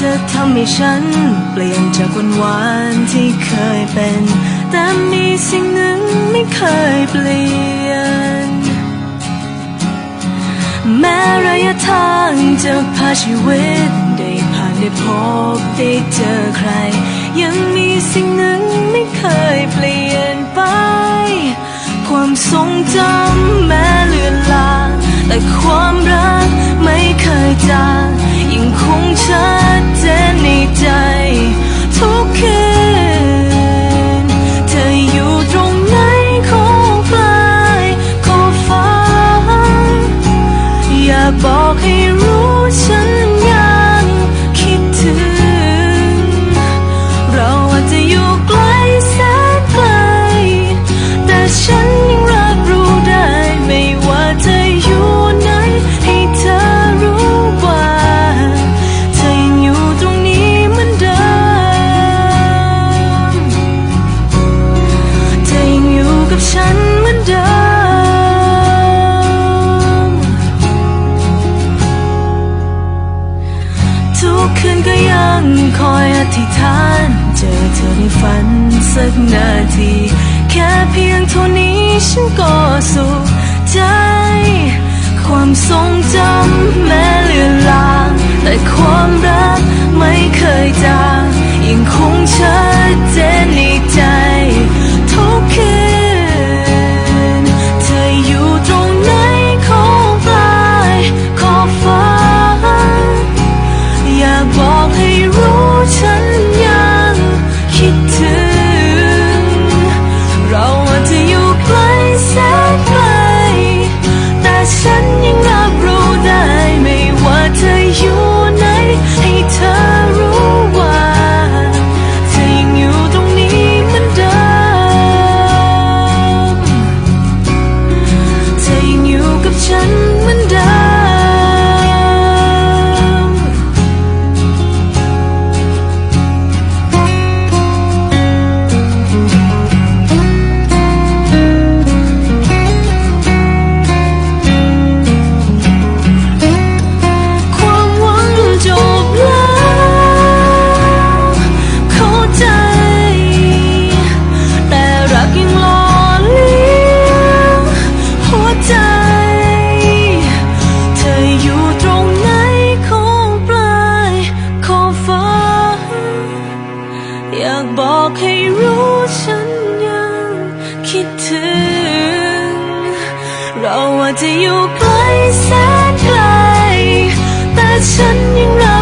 จะทำให้ฉัน เปลี่ยนจากวันวานที่เคยเป็น แต่มีสิ่งหนึ่งไม่เคยเปลี่ยน แม้ระยะทางจะพาชีวิต ได้ผ่านได้พบได้เจอใคร ยังมีสิ่งหนึ่งไม่เคยเปลี่ยนไป ความทรงจำแม้เลือนลางแต่ความรักไม่เคยจาง ยังค อยอธิษฐาน เจอเธอในฝันสักนาที แค่เพียงเท่านี้ฉันก็สุขใจ ความทรงจำแม้เลือนลาง แต่ความรักไม่เคยจางยังคงชัดเจน อยู่ บอกให้รู้ฉันยังคิดถึง เราอาจจะอยู่ไกลแสนไกล แต่ฉันยัง